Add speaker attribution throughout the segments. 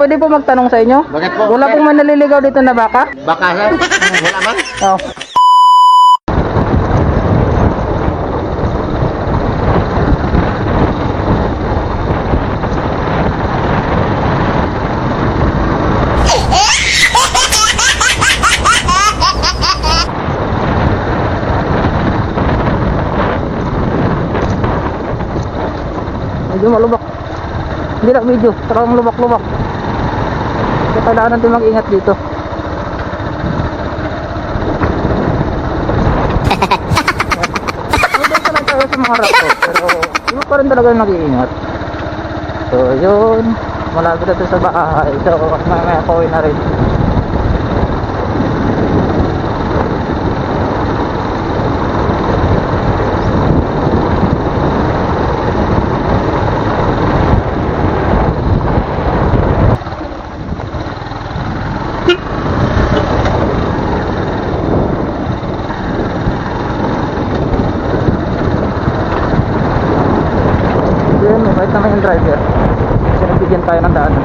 Speaker 1: pwede po magtanong sa inyo?
Speaker 2: Bakit po?
Speaker 1: Wala pong manaliligaw dito na baka?
Speaker 2: Baka sir? Wala man?
Speaker 1: Oo. Medyo malubak. Hindi lang video, talagang lubak-lubak. Kaya kailangan natin mag-ingat dito. Pa lang tayo sa mga rato, pero iba pa rin talaga nag-iingat. So yun, malapit na to sa bahay. So mamaya pauwi na rin. Yun, mabait naman yung driver. Kasi nabigyan tayo ng daanan.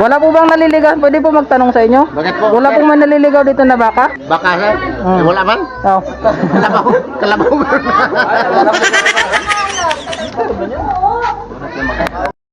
Speaker 1: Wala po bang naliligaw? Pwede po magtanong sa inyo?
Speaker 2: Bakit po?
Speaker 1: Wala pong manaliligaw dito na baka?
Speaker 2: Baka sir?
Speaker 1: Hmm.
Speaker 2: Wala man?
Speaker 1: Oo.
Speaker 2: Kalabaw. Kalabaw.